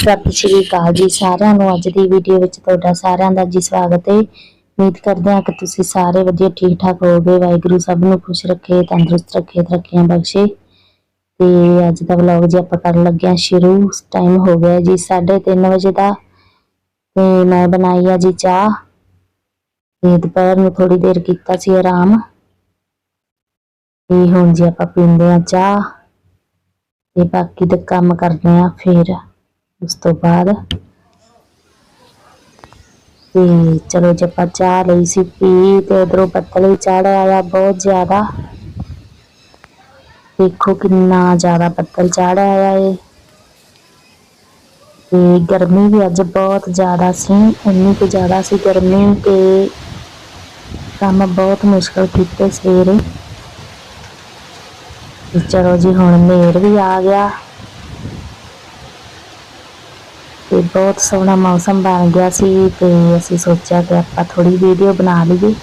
ਸਤਿ ਸ਼੍ਰੀ ਅਕਾਲ ਜੀ ਸਾਰਿਆਂ ਨੂੰ। ਅੱਜ ਦੀ ਵੀਡੀਓ ਵਿੱਚ ਤੁਹਾਡਾ ਸਾਰਿਆਂ ਦਾ ਜੀ ਸਵਾਗਤ ਹੈ। ਉਮੀਦ ਕਰਦੇ ਹਾਂ ਕਿ ਤੁਸੀਂ ਸਾਰੇ ਵਧੀਆ ਠੀਕ ਠਾਕ ਹੋਵੋਗੇ। ਵਾਹਿਗੁਰੂ ਸਭ ਨੂੰ ਖੁਸ਼ ਰੱਖੇ, ਤੰਦਰੁਸਤ ਰੱਖੇ, ਤਰੱਕੀਆਂ ਬਖਸ਼ੇ। ਤੇ ਅੱਜ ਦਾ ਵਲੌਗ ਜੀ ਆਪਾਂ ਕਰਨ ਲੱਗੇ ਹਾਂ ਸ਼ੁਰੂ। ਟਾਈਮ ਹੋ ਗਿਆ ਜੀ 3:30 ਵਜੇ ਦਾ। ਤੇ ਮੈਂ ਬਣਾਈ ਆ ਜੀ ਚਾਹ। ਤੇ ਦੁਪਹਿਰ ਨੂੰ ਥੋੜੀ ਦੇਰ ਕੀਤਾ ਸੀ ਆਰਾਮ। ਤੇ ਹੁਣ ਜੀ ਆਪਾਂ ਪੀਂਦੇ ਆ ਚਾਹ। ਤੇ ਬਾਕੀ ਦਾ ਕੰਮ ਕਰਦੇ ਆ ਫਿਰ। ਉਸ ਤੋਂ ਬਾਅਦ ਤੇ ਚਲੋ ਜੇ ਆਪਾਂ ਚਾਹ ਲਈ ਸੀ ਪੀ ਤੇ ਉਧਰੋਂ ਬੱਦਲ ਵੀ ਚੜ ਆਇਆ ਬਹੁਤ ਜ਼ਿਆਦਾ। ਦੇਖੋ ਕਿੰਨਾ ਜ਼ਿਆਦਾ ਬੱਦਲ ਚੜ ਆਇਆ ਏ। ਤੇ ਗਰਮੀ ਵੀ ਅੱਜ ਬਹੁਤ ਜ਼ਿਆਦਾ ਸੀ, ਇੰਨੀ ਕੁ ਜ਼ਿਆਦਾ ਸੀ ਗਰਮੀ ਤੇ ਕੰਮ ਬਹੁਤ ਮੁਸ਼ਕਲ ਕੀਤੇ ਸਵੇਰੇ। ਚਲੋ ਜੀ ਹੁਣ ਮੇਰ ਵੀ ਆ ਗਿਆ। ਤੇ ਬਹੁਤ ਸੋਹਣਾ ਮੌਸਮ ਬਣ ਗਿਆ ਸੀ ਤੇ ਅਸੀਂ ਸੋਚਿਆ ਕਿ ਆਪਾਂ ਥੋੜੀ ਵੀਡੀਓ ਬਣਾ ਲਈਏ।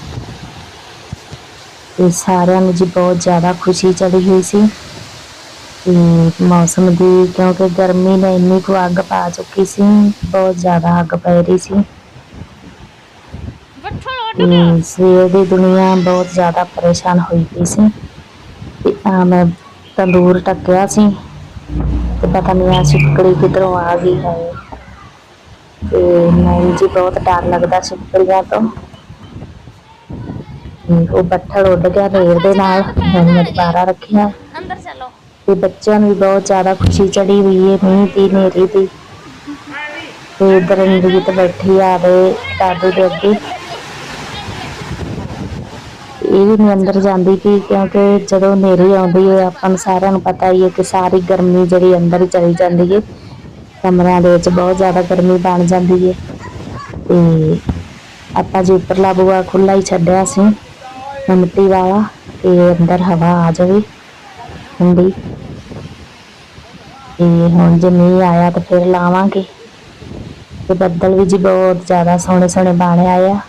ਤੇ ਸਾਰਿਆਂ ਨੂੰ ਜੀ ਬਹੁਤ ਜ਼ਿਆਦਾ ਖੁਸ਼ੀ ਚੜੀ ਹੋਈ ਸੀ। ਤੇ ਮੌਸਮ ਦੀ ਕਿਉਂਕਿ ਗਰਮੀ ਨੇ ਇੰਨੀ ਕੁ ਅੱਗ ਪਾ ਚੁੱਕੀ ਸੀ ਬਹੁਤ ਜ਼ਿਆਦਾ ਅੱਗ ਪੈ ਰਹੀ ਸੀ। ਸਵੇਰ ਦੀ ਦੁਨੀਆ ਬਹੁਤ ਜ਼ਿਆਦਾ ਪਰੇਸ਼ਾਨ ਹੋਈ ਪਈ ਸੀ। ਤੇ ਆ ਮੈਂ ਤੰਦੂਰ ਟੱਕਿਆ ਸੀ ਤੇ ਪਤਾ ਨਹੀਂ ਆ ਛਿਪਕੜੀ ਕਿੱਧਰੋਂ ਆ ਗਈ ਹੈ। ਤੇ ਮੈਨੂੰ ਜੀ ਬਹੁਤ ਡਰ ਲੱਗਦਾ ਛਿਪਕੜੀਆਂ ਤੋਂ। ਉਹ ਬੱਠਲ ਉੱਡ ਗਿਆ ਨੇਰ ਦੇ ਨਾਲ ਹੁਣ ਮੈਂ ਦੁਬਾਰਾ ਰੱਖਿਆ। ਅੰਦਰ ਚਲੋ। ਤੇ ਬੱਚਿਆਂ ਨੂੰ ਵੀ ਬਹੁਤ ਜ਼ਿਆਦਾ ਖੁਸ਼ੀ ਚੜੀ ਹੋਈ ਹੈ ਮੀਂਹ ਦੀ ਨੇਰੀ ਦੀ। ਤੇ ਇਧਰ ਇੰਦਰੀਤ ਬੈਠੀ ਆ ਦੇ ਦਾਦੂ ਦੇ ਅੱਗੇ। ਇਹ ਵੀ ਨਹੀਂ ਅੰਦਰ ਜਾਂਦੀ ਕਿ ਕਿਉਂਕਿ ਜਦੋਂ ਹਨੇਰੀ ਆਉਂਦੀ ਹੈ ਆਪਾਂ ਨੂੰ ਸਾਰਿਆਂ ਨੂੰ ਪਤਾ ਹੀ ਹੈ ਕਿ ਸਾਰੀ ਗਰਮੀ ਜਿਹੜੀ ਅੰਦਰ ਹੀ ਚਲੀ ਜਾਂਦੀ ਹੈ। ਕਮਰਿਆਂ ਦੇ ਵਿੱਚ ਬਹੁਤ ਜ਼ਿਆਦਾ ਗਰਮੀ ਬਣ ਜਾਂਦੀ ਹੈ ਤੇ ਆਪਾਂ ਜੀ ਉੱਪਰਲਾ ਬੂਆ ਖੁੱਲਾ ਹੀ ਛੱਡਿਆ ਸੀ ਮਿੱਟੀ ਵਾਲਾ, ਤੇ ਅੰਦਰ ਹਵਾ ਆ ਜਾਵੇ ਹੁੰਦੀ ਤੇ ਹੁਣ ਜੇ ਮੀਂਹ ਆਇਆ ਤਾਂ ਫਿਰ ਲਾਵਾਂਗੇ। ਤੇ ਬੱਦਲ ਵੀ ਜੀ ਬਹੁਤ ਜ਼ਿਆਦਾ ਸੋਹਣੇ ਸੋਹਣੇ ਬਣ ਆਏ ਆ।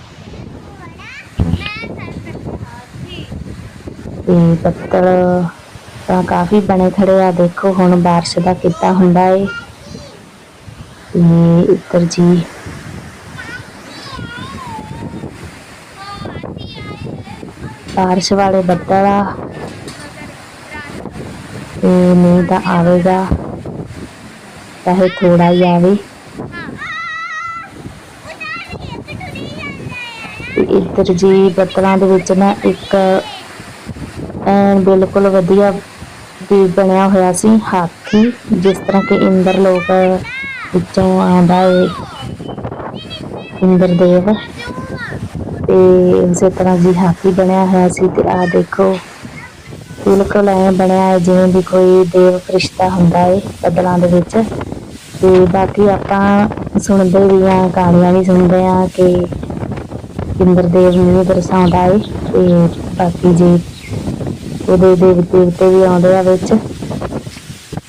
ਤੇ ਬੱਦਲ ਤਾਂ ਕਾਫੀ ਬਣੇ ਖੜੇ ਆ, ਦੇਖੋ ਹੁਣ ਬਾਰਿਸ਼ ਦਾ ਕਿੱਦਾਂ ਹੁੰਦਾ ਏ। ਤੇ ਉੱਤਰ ਜੀ। ਬਾਰਿਸ਼ ਵਾਲੇ ਬੱਦਲ ਆ। ਤੇ ਮੀਂਹ ਤਾਂ ਆਵੇਗਾ। ਚਾਹੇ ਥੋੜਾ ਹੀ ਆਵੇ। ਇੱਧਰ ਜੀ, ਬੱਦਲਾਂ ਦੇ ਵਿੱਚ ਨਾ ਇੱਕ ਐਨ ਬਿਲਕੁਲ ਵਧੀਆ ਵੀ ਬਣਿਆ ਹੋਇਆ ਸੀ, ਹਾਥੀ, ਜਿਸ ਤਰ੍ਹਾਂ ਕਿ ਇੰਦਰ ਲੋਕ ਵਿੱਚੋਂ ਆਉਂਦਾ ਏ ਇੰਦਰ ਤੇ ਉਸੇ ਤਰ੍ਹਾਂ ਜੀ ਹਾਥੀ ਬਣਿਆ ਹੋਇਆ ਸੀ ਤੇ ਆ ਦੇਖੋ, ਬਿਲਕੁਲ ਐ ਬਣਿਆ ਹੈ ਜਿਵੇਂ ਵੀ ਕੋਈ ਦੇਵ ਫਰਿਸ਼ਤਾ ਹੁੰਦਾ ਏ ਬੱਦਲਾਂ ਦੇ ਵਿੱਚ। ਤੇ ਬਾਕੀ ਆਪਾਂ ਸੁਣਦੇ ਵੀ ਆ, ਕਹਾਣੀਆਂ ਵੀ ਸੁਣਦੇ ਆ ਕਿ ਇੰਦਰ ਦੇਵ ਨੂੰ ਦਰਸਾਉਂਦਾ ਏ ਤੇ ਬਾਕੀ ਜੀ ਉਹਦੇ ਦੇਵ ਦੇਵਤੇ ਵੀ ਆਉਂਦੇ ਆ ਵਿੱਚ।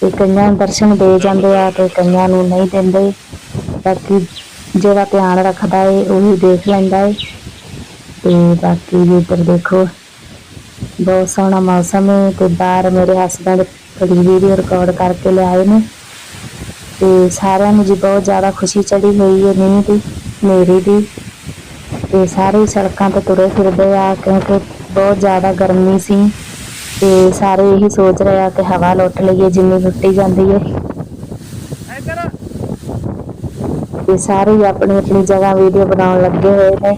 ਤੇ ਕਈਆਂ ਨੂੰ ਦਰਸ਼ਨ ਦੇ ਜਾਂਦੇ ਆ ਤੇ ਕਈਆਂ ਨੂੰ ਨਹੀਂ ਦਿੰਦੇ। ਬਾਕੀ ਜਿਹੜਾ ਧਿਆਨ ਰੱਖਦਾ ਏ, ਉਹੀ ਦੇਖ ਲੈਂਦਾ ਏ। ਤੇ ਬਾਕੀ ਵੀ ਇੱਧਰ ਦੇਖੋ, ਬਹੁਤ ਸੋਹਣਾ ਮੌਸਮ ਹੈ ਤੇ ਬਾਹਰ ਮੇਰੇ ਹਸਬੰਡ ਥੋੜੀ ਵੀਡੀਓ ਰਿਕਾਰਡ ਕਰਕੇ ਲਿਆਏ ਨੇ। ਤੇ ਸਾਰਿਆਂ ਨੂੰ ਜੀ ਬਹੁਤ ਜ਼ਿਆਦਾ ਖੁਸ਼ੀ ਚੜੀ ਹੋਈ ਹੈ ਮੀਂਹ ਦੀ ਮੇਰੀ ਦੀ। ਤੇ ਸਾਰੇ ਸੜਕਾਂ ਤੇ ਤੁਰੇ ਫਿਰਦੇ ਆ ਕਿਉਂਕਿ ਬਹੁਤ ਜ਼ਿਆਦਾ ਗਰਮੀ ਸੀ। ਤੇ ਸਾਰੇ ਇਹੀ ਸੋਚ ਰਹੇ ਆ ਕਿ ਹਵਾ ਲੁੱਟ ਲਈਏ, ਜਿੰਨੀ ਲੁੱਟੀ ਜਾਂਦੀ ਹੈ ਤੇ ਸਾਰੇ ਹੀ ਆਪਣੀ ਆਪਣੀ ਜਗ੍ਹਾ ਵੀਡੀਓ ਬਣਾਉਣ ਲੱਗੇ ਹੋਏ ਨੇ।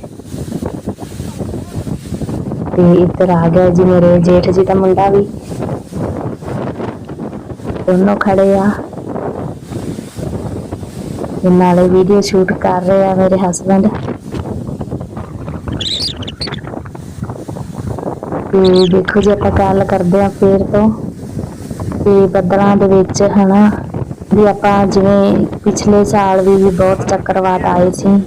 ਤੇ ਇੱਧਰ ਆ ਗਿਆ ਜੀ ਮੇਰੇ ਜੇਠ ਜੀ ਦਾ ਮੁੰਡਾ ਵੀ। ਦੋਨੋਂ ਖੜੇ ਆ। ਨਾਲੇ ਵੀਡੀਓ ਸ਼ੂਟ ਕਰ ਰਹੇ ਆ ਮੇਰੇ ਹਸਬੰਡ ਤੇ ਦੇਖੋ ਜੀ ਆਪਾਂ ਗੱਲ ਕਰਦੇ ਆ ਫੇਰ ਤੋਂ। ਤੇ ਬੱਦਲਾਂ ਦੇ ਵਿੱਚ ਹਨਾ, ਵੀ ਆਪਾਂ ਜਿਵੇਂ ਪਿਛਲੇ ਸਾਲ ਵੀ ਬਹੁਤ ਚੱਕਰਵਾਤ ਆਏ ਸੀ।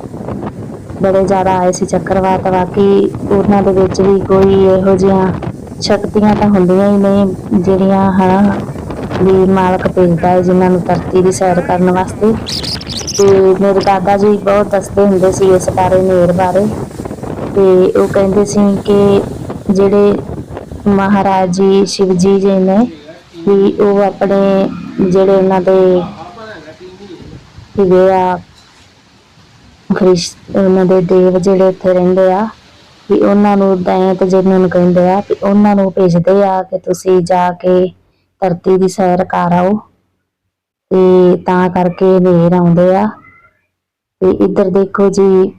ਬੜੇ ਜ਼ਿਆਦਾ ਆਏ ਸੀ ਚੱਕਰਵਾਤ, ਬਾਕੀ ਉਹਨਾਂ ਦੇ ਵਿੱਚ ਵੀ ਕੋਈ ਇਹੋ ਜਿਹੀਆਂ ਸ਼ਕਤੀਆਂ ਤਾਂ ਹੁੰਦੀਆਂ ਹੀ ਨੇ ਜਿਹੜੀਆਂ ਹਨਾ, ਵੀ ਮਾਲਕ ਭੇਜਦਾ ਹੈ ਜਿਨ੍ਹਾਂ ਨੂੰ ਧਰਤੀ ਦੀ ਸੈਰ ਕਰਨ ਵਾਸਤੇ। ਤੇ ਮੇਰੇ ਦਾਦਾ ਜੀ ਬਹੁਤ ਦੱਸਦੇ ਹੁੰਦੇ ਸੀ ਇਸ ਬਾਰੇ ਨੇਰ ਬਾਰੇ। ਤੇ ਉਹ ਕਹਿੰਦੇ ਸੀ ਕਿ ਜਿਹੜੇ ਮਹਾਰਾਜ ਜੀ, ਸ਼ਿਵ ਜੀ ਜੀ ਨੇ ਵੀ ਉਹ ਆਪਣੇ ਜਿਹੜੇ ਉਹਨਾਂ ਦੇ ਹੈਗੇ ਆ, ਖ੍ਰਿਸ਼, ਉਹਨਾਂ ਦੇ ਦੇਵ ਜਿਹੜੇ ਉੱਥੇ ਰਹਿੰਦੇ ਆ, ਵੀ ਉਹਨਾਂ ਨੂੰ ਦੈਂਤ ਜਿਹਨਾਂ ਨੂੰ ਕਹਿੰਦੇ ਆ, ਵੀ ਉਹਨਾਂ ਨੂੰ ਭੇਜਦੇ ਆ ਕਿ ਤੁਸੀਂ ਜਾ ਕੇ ਧਰਤੀ ਦੀ ਸੈਰ ਕਰ ਆਓ। ਤੇ ਤਾਂ ਕਰਕੇ ਹਨੇਰ ਆਉਂਦੇ ਆ। ਤੇ ਇੱਧਰ ਦੇਖੋ ਜੀ,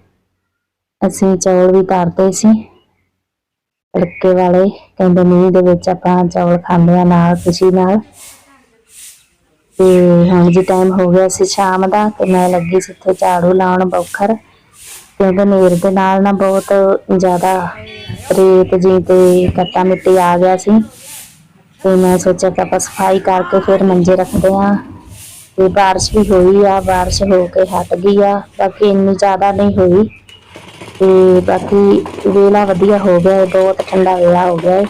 ਅਸੀਂ ਚੌਲ ਵੀ ਧਰਦੇ ਸੀ। ਤੜਕੇ ਵਾਲੇ ਕਹਿੰਦੇ ਮੀਂਹ ਦੇ ਵਿੱਚ ਆਪਾਂ ਚੌਲ ਖਾਂਦੇ ਆ ਨਾਲ, ਖੁਸ਼ੀ ਨਾਲ। ਤੇ ਹੁਣ ਜੀ ਟਾਈਮ ਹੋ ਗਿਆ ਸੀ ਸ਼ਾਮ ਦਾ ਤੇ ਮੈਂ ਲੱਗੀ ਸੀ ਇੱਥੇ ਝਾੜੂ ਲਾਉਣ ਬੌਖਰ। ਕਿਉਂਕਿ ਹਨੇਰ ਦੇ ਨਾਲ ਨਾ ਬਹੁਤ ਜ਼ਿਆਦਾ ਰੇਤ ਜੀ ਤੇ ਕੱਟਾ ਮਿੱਟੀ ਆ ਗਿਆ ਸੀ। ਤੇ ਮੈਂ ਸੋਚਿਆ ਕਿ ਆਪਾਂ ਸਫ਼ਾਈ ਕਰਕੇ ਫਿਰ ਮੰਜੇ ਰੱਖਦੇ ਆ ਤੇ ਬਾਰਿਸ਼ ਵੀ ਹੋਈ ਆ, ਬਾਰਿਸ਼ ਹੋ ਕੇ ਹਟ ਗਈ ਆ, ਬਾਕੀ ਇੰਨੀ ਜ਼ਿਆਦਾ ਨਹੀਂ ਹੋਈ। ਤੇ ਬਾਕੀ ਵੇਲਾ ਵਧੀਆ ਹੋ ਗਿਆ ਹੈ, ਬਹੁਤ ਠੰਡਾ ਵੇਲਾ ਹੋ ਗਿਆ ਹੈ।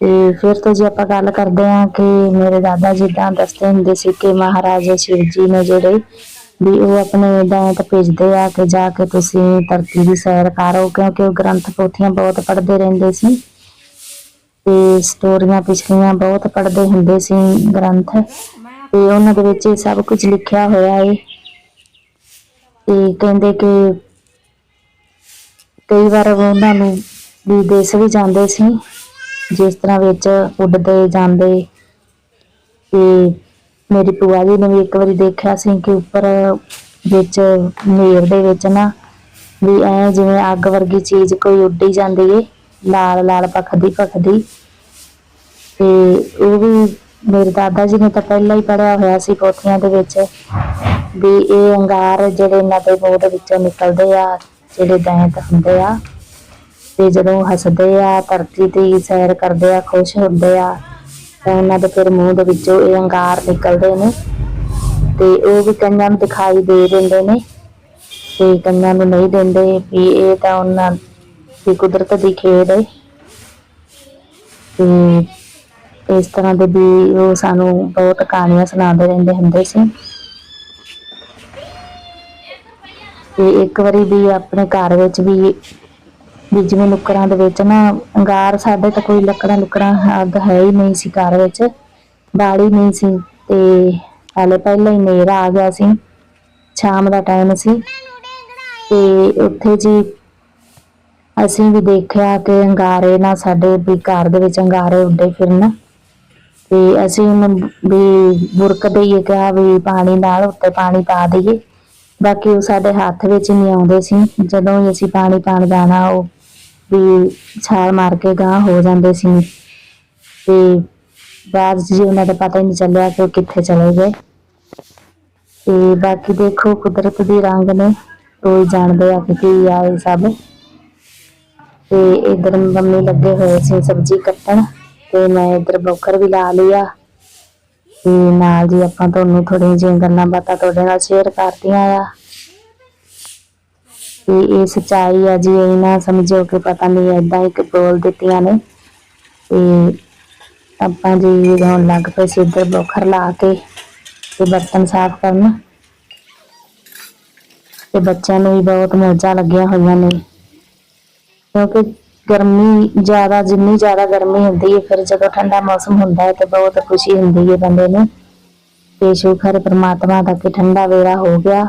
ਤੇ ਫਿਰ ਤੋਂ ਜੀ ਆਪਾਂ ਗੱਲ ਕਰਦੇ ਹਾਂ ਕਿ ਮੇਰੇ ਦਾਦਾ ਜੀ ਤਾਂ ਦੱਸਦੇ ਹੁੰਦੇ ਸੀ ਕਿ ਮਹਾਰਾਜਾ ਸ਼ਿਵ ਜੀ ਨੇ ਜਿਹੜੇ ਵੀ ਉਹ ਆਪਣੇ ਦਾਇਤ ਭੇਜਦੇ ਆ ਕਿ ਜਾ ਕੇ ਤੁਸੀਂ ਧਰਤੀ ਦੀ ਸੈਰ ਕਰੋ ਕਿਉਂਕਿ ਉਹ ਗ੍ਰੰਥ ਪੋਥੀਆਂ ਬਹੁਤ ਪੜ੍ਹਦੇ ਰਹਿੰਦੇ ਸੀ। ਤੇ ਸਟੋਰੀਆਂ ਪਿਛਲੀਆਂ ਬਹੁਤ ਪੜ੍ਹਦੇ ਹੁੰਦੇ ਸੀ ਗ੍ਰੰਥ। ਤੇ ਉਹਨਾਂ ਦੇ ਵਿੱਚ ਇਹ ਸਭ ਕੁਝ ਲਿਖਿਆ ਹੋਇਆ ਹੈ। ਤੇ ਕਹਿੰਦੇ ਕਿ ਕਈ ਵਾਰ ਉਹਨਾਂ ਨੂੰ ਵੀ ਵੀ ਜਾਂਦੇ ਸੀ, ਜਿਸ ਤਰ੍ਹਾਂ ਵਿੱਚ ਉੱਡਦੇ, ਜਾਂਦੇ। ਤੇ ਮੇਰੀ ਭੂਆ ਜੀ ਨੇ ਵੀ ਇੱਕ ਵਾਰੀ ਦੇਖਿਆ ਸੀ ਕਿ ਉੱਪਰ ਵਿੱਚ ਨੇਰ ਦੇ ਵਿੱਚ ਨਾ ਵੀ ਐ ਜਿਵੇਂ ਅੱਗ ਵਰਗੀ ਚੀਜ਼ ਕੋਈ ਉੱਡੀ ਜਾਂਦੀ ਏ, ਲਾਲ ਲਾਲ ਪਖਦੀ ਪਖਦੀ। ਤੇ ਉਹ ਵੀ ਮੇਰੇ ਦਾਦਾ ਜੀ ਨੇ ਤਾਂ ਪਹਿਲਾਂ ਹੀ ਪੜਿਆ ਹੋਇਆ ਸੀ ਪੋਥੀਆਂ ਦੇ ਵਿੱਚ। ਵੀ ਇਹ ਅੰਗਾਰ ਜਿਹੜੇ ਇਹਨਾਂ ਦੇ ਮੂੰਹ ਦੇ ਵਿੱਚੋਂ ਨਿਕਲਦੇ ਆ, ਜਿਹੜੇ ਦੈਂਤ ਹੁੰਦੇ ਆ, ਤੇ ਜਦੋਂ ਹੱਸਦੇ ਆ, ਧਰਤੀ ਤੇ ਸੈਰ ਕਰਦੇ ਆ, ਖੁਸ਼ ਹੁੰਦੇ ਆ, ਤਾਂ ਉਹਨਾਂ ਦੇ ਫਿਰ ਮੂੰਹ ਦੇ ਵਿੱਚੋਂ ਇਹ ਅੰਗਾਰ ਨਿਕਲਦੇ ਨੇ, ਤੇ ਉਹ ਵੀ ਕਈਆਂ ਨੂੰ ਦਿਖਾਈ ਦੇ ਦਿੰਦੇ ਨੇ, ਤੇ ਕਈਆਂ ਨੂੰ ਨਹੀਂ ਦਿੰਦੇ ਵੀ ਇਹ ਤਾਂ ਉਹਨਾਂ ਦੀ ਕੁਦਰਤ ਦੀ ਖੇਡ ਹੈ ਤੇ ਇਸ ਤਰ੍ਹਾਂ ਦੇ ਵੀ ਉਹ ਸਾਨੂੰ ਬਹੁਤ ਕਹਾਣੀਆਂ ਸੁਣਾਉਂਦੇ ਰਹਿੰਦੇ ਹੁੰਦੇ ਸੀ। ਤੇ ਇੱਕ ਵਾਰੀ ਵੀ ਆਪਣੇ ਘਰ ਵਿੱਚ ਵੀ ਵੀ ਜਿਵੇਂ ਨੁੱਕਰਾਂ ਦੇ ਵਿੱਚ ਨਾ, ਅੰਗਾਰ ਸਾਡੇ ਤਾਂ ਕੋਈ ਲੱਕੜਾਂ ਲੁਕੜਾਂ ਅੱਗ ਹੈ ਹੀ ਨਹੀਂ ਸੀ ਘਰ ਵਿੱਚ। ਬਾੜੀ ਨਹੀਂ ਸੀ ਤੇ ਹਾਲੇ ਪਹਿਲਾਂ ਹੀ ਹਨੇਰਾ ਆ ਗਿਆ ਸੀ। ਸ਼ਾਮ ਦਾ ਟਾਈਮ ਸੀ ਤੇ ਉੱਥੇ ਜੀ ਅਸੀਂ ਵੀ ਦੇਖਿਆ ਕਿ ਅੰਗਾਰੇ ਨਾ ਸਾਡੇ ਵੀ ਘਰ ਦੇ ਵਿੱਚ ਅੰਗਾਰੇ ਉੱਡੇ ਫਿਰਨ। ਤੇ ਅਸੀਂ ਉਹਨੂੰ ਵੀ ਬੁਰਕ ਦੇਈਏ, ਕਿਹਾ ਵੀ ਪਾਣੀ ਨਾਲ ਉੱਤੇ ਪਾਣੀ ਪਾ ਦਈਏ। ਬਾਕੀ ਉਹ ਸਾਡੇ ਹੱਥ ਵਿੱਚ ਨਹੀਂ ਆਉਂਦੇ ਸੀ। ਜਦੋਂ ਹੀ ਅਸੀਂ ਪਾਣੀ ਪਾਣ ਜਾਣਾ, ਉਹ ਵੀ ਛਾਲ ਮਾਰ ਕੇ ਗਾਂ ਹੋ ਜਾਂਦੇ ਸੀ। ਤੇ ਬਾਅਦ ਜੀ ਉਹਨਾਂ ਦਾ ਪਤਾ ਹੀ ਨਹੀਂ ਚੱਲਿਆ ਕਿ ਉਹ ਕਿੱਥੇ ਚਲੇ ਗਏ। ਤੇ ਬਾਕੀ ਦੇਖੋ ਕੁਦਰਤ ਦੀ ਰੰਗ ਨੇ, ਕੋਈ ਜਾਣਦੇ ਆ ਕਿ ਕੀ ਆ ਇਹ ਸਭ। ਤੇ ਇਧਰ ਮੰਮੀ ਲੱਗੇ ਹੋਏ ਸੀ ਸਬਜ਼ੀ ਕੱਟਣ, ਤੇ ਮੈਂ ਇਧਰ ਬੋਕਰ ਵੀ ਲਾ ਲਿਆ ਤੇ ਨਾਲ ਜੀ ਆਪਾਂ ਤੁਹਾਨੂੰ ਥੋੜ੍ਹੀਆਂ ਜਿਹੀਆਂ ਗੱਲਾਂ ਬਾਤਾਂ ਤੁਹਾਡੇ ਨਾਲ ਸ਼ੇਅਰ ਕਰਦੀਆਂ ਆ। ਤੇ ਇਹ ਸਚਾਈ ਆ ਜੀ, ਇਹ ਨਾ ਸਮਝੋ ਕਿ ਪਤਾ ਨਹੀਂ ਏਦਾਂ ਹੀ ਬੋਲ ਦਿੱਤੀਆਂ ਨੇ। ਤੇ ਆਪਾਂ ਜੀ ਹੁਣ ਲੱਗ ਪਏ ਸੀ ਇੱਧਰ ਬੋਖਰ ਲਾ ਕੇ ਤੇ ਬਰਤਨ ਸਾਫ਼ ਕਰਨ। ਤੇ ਬੱਚਿਆਂ ਨੂੰ ਵੀ ਬਹੁਤ ਮੌਜਾਂ ਲੱਗੀਆਂ ਹੋਈਆਂ ਨੇ। ਕਿਉਂਕਿ ਗਰਮੀ ਜ਼ਿਆਦਾ, ਜਿੰਨੀ ਜ਼ਿਆਦਾ ਗਰਮੀ ਹੁੰਦੀ ਹੈ, ਫਿਰ ਜਦੋਂ ਠੰਡਾ ਮੌਸਮ ਹੁੰਦਾ ਹੈ ਤੇ ਬਹੁਤ ਖੁਸ਼ੀ ਹੁੰਦੀ ਹੈ ਬੰਦੇ ਨੂੰ। ਤੇ ਸ਼ੁਕਰ ਹੈ ਪ੍ਰਮਾਤਮਾ ਦਾ ਕਿ ਠੰਡਾ ਵੇਲਾ ਹੋ ਗਿਆ।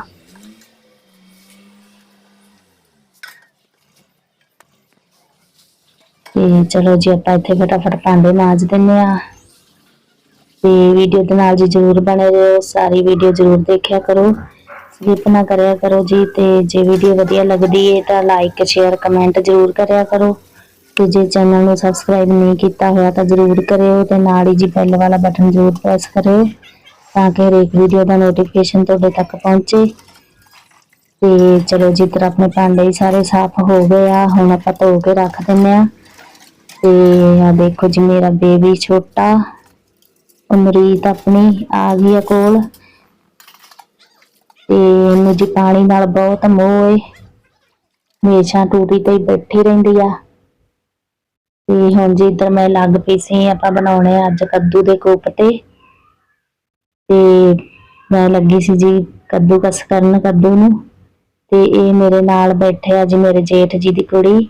ਤੇ ਚਲੋ ਜੀ, ਆਪਾਂ ਇੱਥੇ ਫਟਾਫਟ ਭਾਂਡੇ ਮਾਂਜ ਦਿੰਨੇ ਆ ਤੇ ਵੀਡੀਓ ਦੇ ਨਾਲ ਜੀ ਜਰੂਰ ਬਣੇ ਰਹੋ, ਸਾਰੀ ਵੀਡੀਓ ਜਰੂਰ ਦੇਖਿਆ ਕਰੋ। ਸਕਿਪ ਨਾ ਕਰਿਆ ਕਰੋ ਜੀ, ਤੇ ਜੇ ਵੀਡੀਓ ਵਧੀਆ ਲੱਗਦੀ ਹੈ ਤਾਂ ਲਾਈਕ ਸ਼ੇਅਰ ਕਮੈਂਟ ਜਰੂਰ ਕਰਿਆ ਕਰੋ। ਤੇ ਜੇ ਚੈਨਲ ਨੂੰ ਸਬਸਕ੍ਰਾਈਬ ਨਹੀਂ ਕੀਤਾ ਹੋਇਆ ਤਾਂ ਜਰੂਰ ਕਰਿਓ ਤੇ ਨਾਲ ਹੀ ਜੀ ਬੈਲ ਵਾਲਾ ਬਟਨ ਜਰੂਰ ਪ੍ਰੈਸ ਕਰਿਓ ਤਾਂ ਕਿ ਹਰੇਕ ਵੀਡੀਓ ਦਾ ਨੋਟੀਫਿਕੇਸ਼ਨ ਤੁਹਾਡੇ ਤੱਕ ਪਹੁੰਚੇ। ਤੇ ਚਲੋ ਜੀ ਤਰ੍ਹਾਂ ਆਪਣੇ ਭਾਂਡੇ ਹੀ ਸਾਰੇ ਸਾਫ਼ ਹੋ ਗਏ ਆ, ਹੁਣ ਆਪਾਂ ਧੋ ਕੇ ਰੱਖ ਦਿੰਨੇ ਆ। ਤੇ ਆ ਦੇਖੋ ਜੀ, ਮੇਰਾ ਬੇਬੀ ਛੋਟਾ, ਅਮਰੀਤ ਆਪਣੀ ਆ ਗਈ ਆ ਕੋਲ। ਤੇ ਇਹਨੂੰ ਜੀ ਪਾਣੀ ਨਾਲ ਬਹੁਤ ਮੋਹ ਏ। ਹਮੇਸ਼ਾ ਟੂਟੀ ਤੇ ਬੈਠੀ ਰਹਿੰਦੀ ਆ। ਤੇ ਹੁਣ ਜੀ ਇੱਧਰ ਮੈਂ ਲੱਗ ਪਈ ਸੀ, ਆਪਾਂ ਬਣਾਉਣੇ ਆ ਅੱਜ ਕੱਦੂ ਦੇ ਕੋਫਤੇ। ਤੇ ਮੈਂ ਲੱਗੀ ਸੀ ਜੀ ਕੱਦੂ ਕਸ ਕਰਨ ਕੱਦੂ ਨੂੰ। ਤੇ ਇਹ ਮੇਰੇ ਨਾਲ ਬੈਠੇ ਆ ਜੀ, ਮੇਰੇ ਜੇਠ ਜੀ ਦੀ ਕੁੜੀ।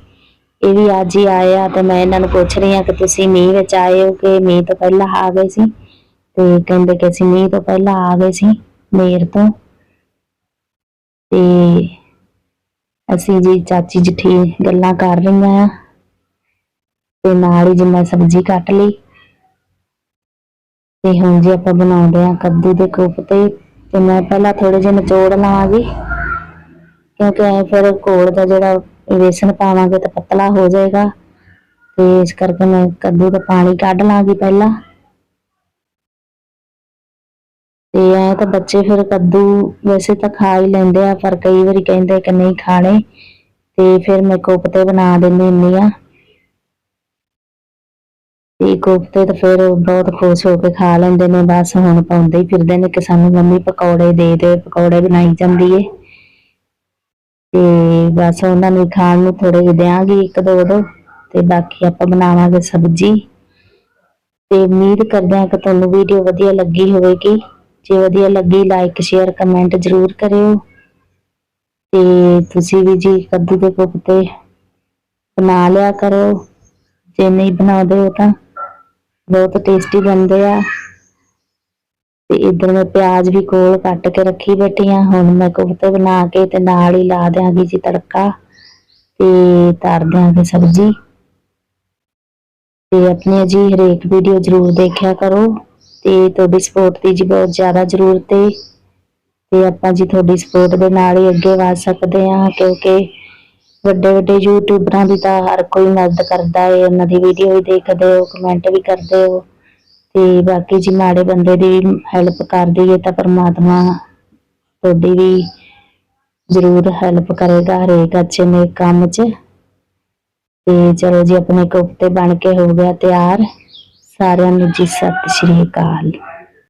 ਇਹ ਵੀ ਅੱਜ ਹੀ ਆਏ ਆ, ਤੇ ਮੈਂ ਇਹਨਾਂ ਨੂੰ ਪੁੱਛ ਰਹੀ ਆ ਕਿ ਤੁਸੀਂ ਮੀਂਹ ਵਿੱਚ ਆਏ ਹੋ ਕਿ ਮੀਂਹ ਤੋਂ ਪਹਿਲਾਂ ਆ ਗਏ ਸੀ? ਤੇ ਕਹਿੰਦੇ ਕਿ ਅਸੀਂ ਮੀਂਹ ਤੋਂ ਪਹਿਲਾਂ ਆ ਗਏ ਸੀ, ਮੇਰ ਤੋਂ। ਤੇ ਅਸੀਂ ਜੀ ਚਾਚੀ ਜਠੀ ਗੱਲਾਂ ਕਰ ਰਹੀਆਂ ਆ। ਤੇ ਨਾਲ ਹੀ ਜੀ ਮੈਂ ਸਬਜ਼ੀ ਕੱਟ ਲਈ, ਤੇ ਹੁਣ ਜੀ ਆਪਾਂ ਬਣਾਉਂਦੇ ਆ ਕੱਦੂ ਦੇ ਕੋਫਤੇ ਤੇ ਮੈਂ ਪਹਿਲਾਂ ਥੋੜੇ ਜਿਹੇ ਨਿਚੋੜ ਲਵਾਂਗੀ, ਕਿਉਂਕਿ ਐ ਫਿਰ ਘੋਲ ਦਾ ਜਿਹੜਾ ਵੇਸਣ ਪਾਵਾਂਗੇ ਤਾਂ ਪਤਲਾ ਹੋ ਜਾਏਗਾ, ਤੇ ਇਸ ਕਰਕੇ ਮੈਂ ਕੱਦੂ ਦਾ ਪਾਣੀ ਕੱਢ ਲਾਂਗੀ ਪਹਿਲਾਂ। ਤੇ ਐ ਤਾਂ ਬੱਚੇ ਫਿਰ ਕੱਦੂ ਵੈਸੇ ਤਾਂ ਖਾ ਹੀ ਲੈਂਦੇ ਆ, ਪਰ ਕਈ ਵਾਰੀ ਕਹਿੰਦੇ ਕਿ ਨਹੀਂ ਖਾਣੇ, ਤੇ ਫਿਰ ਮੈਂ ਕੋਫਤੇ ਬਣਾ ਦਿੰਦੀ ਹੁੰਦੀ ਆ ਤੇ ਕੋਫਤੇ ਤਾਂ ਫਿਰ ਬਹੁਤ ਖੁਸ਼ ਹੋ ਕੇ ਖਾ ਲੈਂਦੇ ਨੇ, ਬਸ ਹੁਣ ਪਾਉਂਦੇ ਹੀ ਫਿਰਦੇ ਨੇ ਕਿ ਸਾਨੂੰ ਮੰਮੀ ਪਕੌੜੇ ਦੇ ਦੇ, ਪਕੌੜੇ ਬਣਾਈ ਜਾਂਦੀ ਏ। ਤੇ ਬਸ ਉਹਨਾਂ ਨੂੰ ਖਾਣ ਨੂੰ ਥੋੜੇ ਜਿਹੇ ਦਿਆਂਗੀ ਇੱਕ ਦੋ ਦੋ, ਤੇ ਬਾਕੀ ਆਪਾਂ ਬਣਾਵਾਂਗੇ ਸਬਜ਼ੀ। ਤੇ ਉਮੀਦ ਕਰਦੇ ਹਾਂ ਕਿ ਤੁਹਾਨੂੰ ਵੀਡੀਓ ਵਧੀਆ ਲੱਗੀ ਹੋਵੇਗੀ। ਜੇ ਵਧੀਆ ਲੱਗੀ ਲਾਈਕ ਸ਼ੇਅਰ ਕਮੈਂਟ ਜ਼ਰੂਰ ਕਰਿਓ। ਤੇ ਤੁਸੀਂ ਵੀ ਜੀ ਕੱਦੂ ਦੇ ਕੋਫਤੇ ਬਣਾ ਲਿਆ ਕਰੋ। ਜੇ ਨਹੀਂ ਬਣਾਉਂਦੇ ਹੋ ਤਾਂ ਬਹੁਤ ਟੇਸਟੀ ਬਣਦੇ ਆ। ਤੇ ਇਧਰ ਮੈਂ ਪਿਆਜ਼ ਵੀ ਕੋਲ ਕੱਟ ਕੇ ਰੱਖੀ ਬੈਠੀ ਆ। ਹੁਣ ਮੈਂ ਕੋਫਤੇ ਬਣਾ ਕੇ ਤੇ ਨਾਲ ਹੀ ਲਾ ਦਿਆਂਗੀ ਜੀ ਤੜਕਾ ਤੇ ਧਰ ਦਿਆਂਗੇ ਸਬਜ਼ੀ। ਤੇ ਆਪਣੀ ਜੀ ਹਰੇਕ ਵੀਡੀਓ ਜ਼ਰੂਰ ਦੇਖਿਆ ਕਰੋ। ਤੇ ਤੁਹਾਡੀ ਸਪੋਰਟ ਦੀ ਜੀ ਬਹੁਤ ਜ਼ਿਆਦਾ ਜ਼ਰੂਰਤ ਹੈ ਤੇ ਆਪਾਂ ਜੀ ਤੁਹਾਡੀ ਸਪੋਰਟ ਦੇ ਨਾਲ ਹੀ ਅੱਗੇ ਵਧ ਸਕਦੇ ਹਾਂ ਕਿਉਂਕਿ ਵੱਡੇ ਵੱਡੇ ਯੂਟਿਊਬਰਾਂ ਦੀ ਤਾਂ ਹਰ ਕੋਈ ਮਦਦ ਕਰਦਾ ਹੈ ਉਹਨਾਂ ਦੀ ਵੀਡੀਓ ਵੀ ਦੇਖਦੇ ਹੋ ਕਮੈਂਟ ਵੀ ਕਰਦੇ ਹੋ, ਤੇ ਬਾਕੀ ਜੀ ਮਾੜੇ ਬੰਦੇ ਦੀ ਹੈਲਪ ਕਰ ਦਈਏ ਤਾਂ ਪਰਮਾਤਮਾ ਤੁਹਾਡੀ ਵੀ ਜ਼ਰੂਰ ਹੈਲਪ ਕਰੇਗਾ ਹਰੇਕ ਅੱਛੇ ਨੇ ਕੰਮ 'ਚ। ਤੇ ਚਲੋ ਜੀ, ਆਪਣੇ ਕੋਫਤੇ ਬਣ ਕੇ ਹੋ ਗਿਆ ਤਿਆਰ। ਸਾਰਿਆਂ ਨੂੰ ਜੀ, ਸਤਿ ਸ਼੍ਰੀ ਅਕਾਲ।